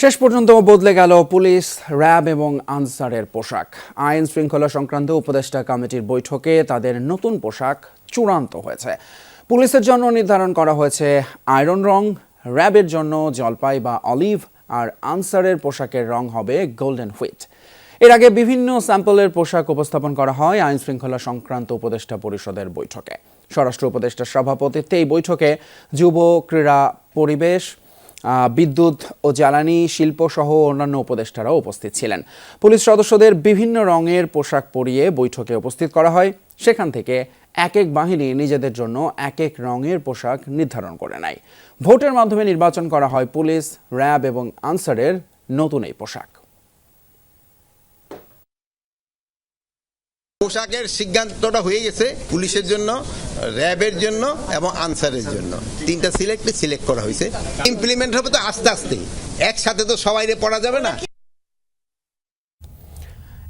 শেষ পর্যন্ত বদলে গেল পুলিশ, র্যাব এবং আনসারের পোশাক। আইন শৃঙ্খলা সংক্রান্ত উপদেষ্টা কমিটির বৈঠকে তাদের নতুন পোশাক চূড়ান্ত হয়েছে। পুলিশের জন্য নির্ধারণ করা হয়েছে আয়রন রং, র্যাবের জন্য জলপাই বা অলিভ, আর আনসারের পোশাকের রং হবে গোল্ডেন হুইট। এর আগে বিভিন্ন স্যাম্পলের পোশাক উপস্থাপন করা হয় আইন শৃঙ্খলা সংক্রান্ত উপদেষ্টা পরিষদের বৈঠকে। স্বরাষ্ট্র উপদেষ্টার সভাপতিত্বে এই বৈঠকে যুব, ক্রীড়া, পরিবেশ বিদ্যুৎ ও জ্বালানি শিল্প সহ অন্যান্য উপদেষ্টারাও উপস্থিত ছিলেন। পুলিশ সদস্যদের বিভিন্ন রঙের পোশাক পরিয়ে বৈঠকে উপস্থিত করা হয়। সেখান থেকে এক এক বাহিনী নিজেদের জন্য এক এক রঙের পোশাক নির্ধারণ করে নেয়। ভোটের মাধ্যমে নির্বাচন করা হয় পুলিশ, র্যাব এবং আনসারের নতুন এই পোশাক। পোশাকের সিদ্ধান্তটা হয়ে গেছে পুলিশের জন্য, র্যাবের জন্য এবং আনসারের জন্য। তিনটা সিলেক্ট সিলেক্ট করা হয়েছে। ইমপ্লিমেন্ট হবে তো আস্তে আস্তে। একসাথে তো সবাইরে পড়া যাবে না।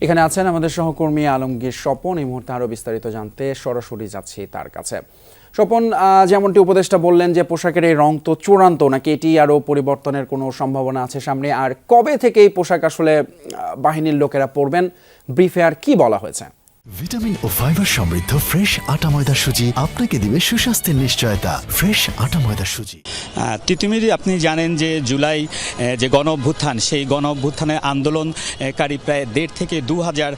এখানে আছেন আমাদের সহকর্মী আলমগীর স্বপন। এই মুহূর্তে আরও বিস্তারিত জানতে সরাসরি যাচ্ছি তার কাছে। স্বপন যেমনটি উপদেষ্টা বললেন যে পোশাকের এই রং তো চূড়ান্ত, নাকি এটি আরও পরিবর্তনের কোনো সম্ভাবনা আছে সামনে? আর কবে থেকে এই পোশাক আসলে বাহিনীর লোকেরা পরবেন? ব্রিফে আর কি বলা হয়েছে? ভিটামিন ও ফাইবার সমৃদ্ধ ফ্রেশ আটা ময়দা সুজি আপনাকে দিবে সুস্বাস্থ্যের নিশ্চয়তা। ফ্রেশ আটা ময়দা সুজি। তিতুমির, আপনি জানেন যে জুলাই যে গণ অভ্যুত্থান সেই গণ অভ্যুত্থানে আন্দোলনকারী প্রায় দেড় থেকে দু হাজার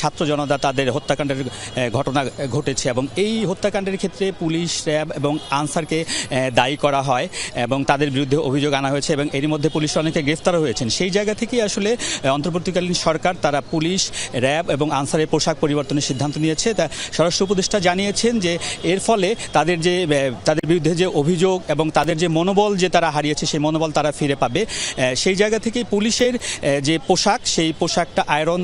ছাত্র জনতা তাদের হত্যাকাণ্ডের ঘটনা ঘটেছে এবং এই হত্যাকাণ্ডের ক্ষেত্রে পুলিশ, র্যাব এবং আনসারকে দায়ী করা হয় এবং তাদের বিরুদ্ধে অভিযোগ আনা হয়েছে এবং এরই মধ্যে পুলিশ অনেকে গ্রেফতারও হয়েছেন। সেই জায়গা থেকেই আসলে অন্তর্বর্তীকালীন সরকার, তারা পুলিশ, র্যাব এবং আনসারের পোশাক পরিবর্তনের সিদ্ধান্ত নিয়েছে। তা স্বরাষ্ট্র উপদেষ্টা জানিয়েছেন যে, এর ফলে তাদের যে তাদের বিরুদ্ধে যে অভিযোগ এবং তাদের যে মনোবল যে তারা হারিয়েছে, সেই মনোবল তারা ফিরে পাবে। সেই জায়গা থেকে পুলিশের যে পোশাক, সেই পোশাকটা আয়রন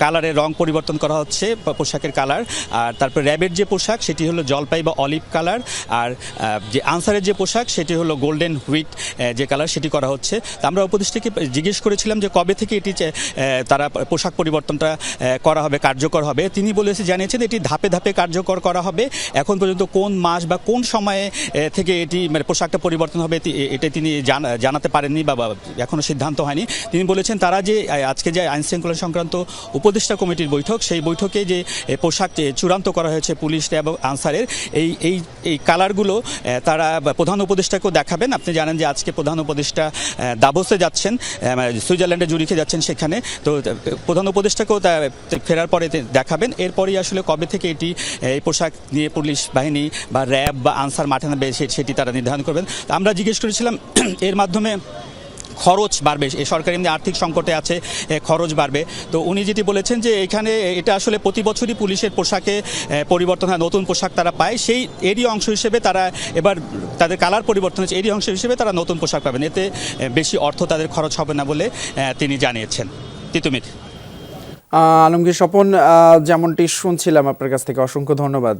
কালারের রং পরিবর্তন করা হচ্ছে পোশাকের কালার। আর তারপর র্যাবের যে পোশাক, সেটি হলো জলপাই বা অলিভ কালার। আর যে আনসারের যে পোশাক, সেটি হলো গোল্ডেন হুইট যে কালার, সেটি করা হচ্ছে। তা আমরা উপদেষ্টাকে জিজ্ঞেস করেছিলাম যে কবে থেকে এটি তারা পোশাক পরিবর্তনটা করা হবে, কার্যকর হবে। তিনি বলেছে, জানিয়েছেন এটি ধাপে ধাপে কার্যকর করা হবে। এখন পর্যন্ত কোন মাস বা কোন সময়ে থেকে এটি মানে পোশাকটা পরিবর্তন হবে এটা তিনি জানা- জানাতে পারেননি বা বা, এখনও সিদ্ধান্ত হয়নি। তিনি বলেছেন, তারা যে আজকে যে আইন শৃঙ্খলা সংক্রান্ত উপদেষ্টা কমিটির বৈঠক, সেই বৈঠকে যে পোশাক চূড়ান্ত করা হয়েছে পুলিশ এবং আনসারের, এই এই এই কালারগুলো তারা প্রধান উপদেষ্টাকেও দেখাবেন। আপনি জানেন যে আজকে প্রধান উপদেষ্টা দাভোসে যাচ্ছেন মানে সুইজারল্যান্ডে জুরিখে যাচ্ছেন সেখানে। তো প্রধান উপদেষ্টাকেও ফেরার পরে তে- দেখাবেন এরপরই আসলে কবে থেকে এটি এই পোশাক নিয়ে পুলিশ বাহিনী বা র্যাব বা আনসার মাঠে নামবে সেটি তারা নির্ধারণ করবেন। আমরা জিজ্ঞেস করেছিলাম এর মাধ্যমে খরচ বাড়বে সরকার এমনি আর্থিক সংকটে আছে খরচ বাড়বে। তো উনি যেটি বলেছেন যে এখানে এটা আসলে প্রতি বছরই পুলিশের পোশাকে পরিবর্তন হয় নতুন পোশাক তারা পায়। সেই এরই অংশ হিসেবে তারা এবার তাদের কালার পরিবর্তন হচ্ছে এরই অংশ হিসেবে তারা নতুন পোশাক পাবেন। এতে বেশি অর্থ তাদের খরচ হবে না বলে তিনি জানিয়েছেন। তিতুমির। আহ, আলমগীর স্বপন যেমনটি শুনছিলাম আপনার কাছ থেকে অসংখ্য ধন্যবাদ।